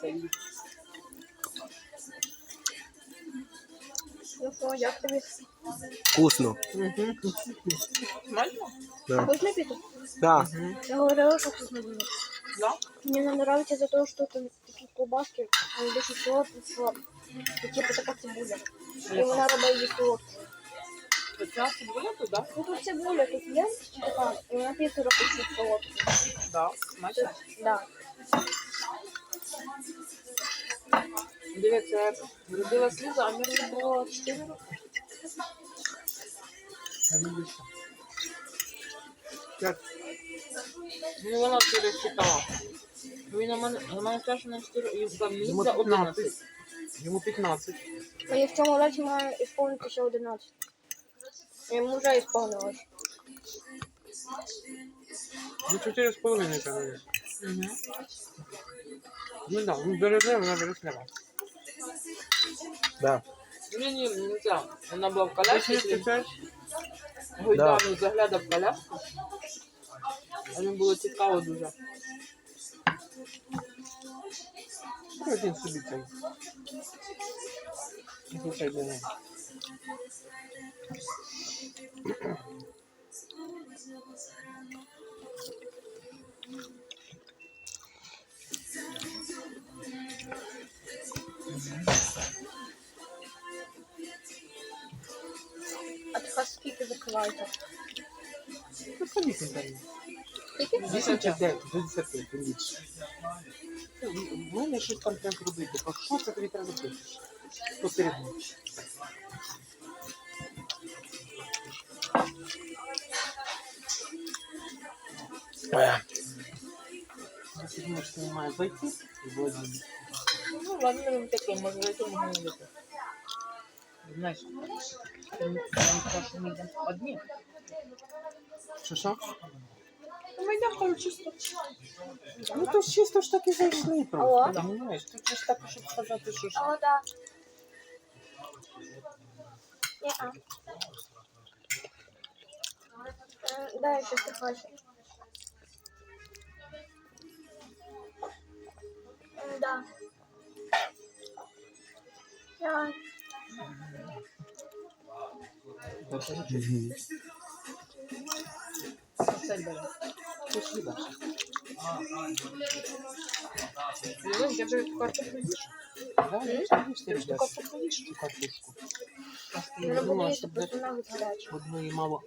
селі. Ну що, як тобі? Вкусно. Угу. Да. Вкусно піти? Да. Я говорила, що вкусно буде. Да? Мне не нравится за то, что там такие колбаски, они больше всего что типа така цибуля. І вона робить її солодкою. Оця цибуля тут, да? Ну тут цибуля, тут є така, і вона піцу робить солодкою. Да. Смачно. Да. Дивіться, як родила сліза, а мені було 4 роки. А не більше. Як? Ну, вона це розчитала. Він на мене, на мене страшно на 4 і мені Йому за 11. 15. Йому 15. Мені в цьому році має ісповнитися 11. Йому вже ісповнилось. Ну, 4 з половиною. Угу. Ну да, ну береже, вона березнева. Да. Мені не знаю, вона була в колясці, Якщо це заглядав в коляску. А було цікаво дуже. ну, один собі цей. Слухай, до. А така скільки закривається? Ну, самі контейнери. 10 чи 9, до 10, тим більше. В мене щось там треба робити. А що це тобі треба робити? Посередині. Ти думаєш, що не має зайти і? Ну, ладно, він такий, може, зайти можна не бути. Знаєш, там кашу ми йдемо одні. Що що? Ми йдемо коли чисто. Ну то ж чисто ж так і зайшли Алло? просто, розумієш? Тут же ж так, щоб сказати, що ж. О, да. Не-а. Е, Да, я щось хочу. Да. Я Да, я ж тобі ще Ти раз картоплю їш? цю картошку. Гарячі. одної мало.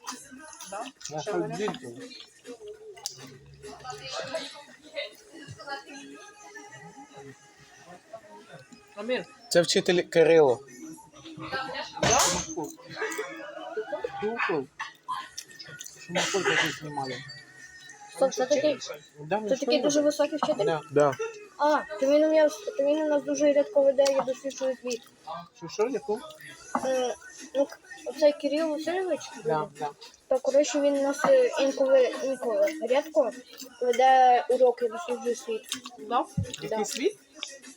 Я. Амір, Це вчитель Кирило. Да? Що ми тільки тут. Стоп, це такий, Да, це такий дуже високий вчитель? Да. Да. А, то він у мене, то він у нас дуже рідко веде, я досліджую світ. Що, що, яку? Е, Ну, к- оцей Кирил Васильович, Да, да. то коротше він у нас е, інколи, інколи рідко веде уроки, я досліджую світ. Да? Який світ?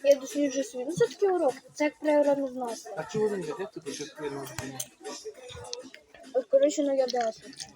Я досліджую світ. Ну це такий урок, це як природознавство. А чого він веде тут, що природно? От коротше, ну я десять.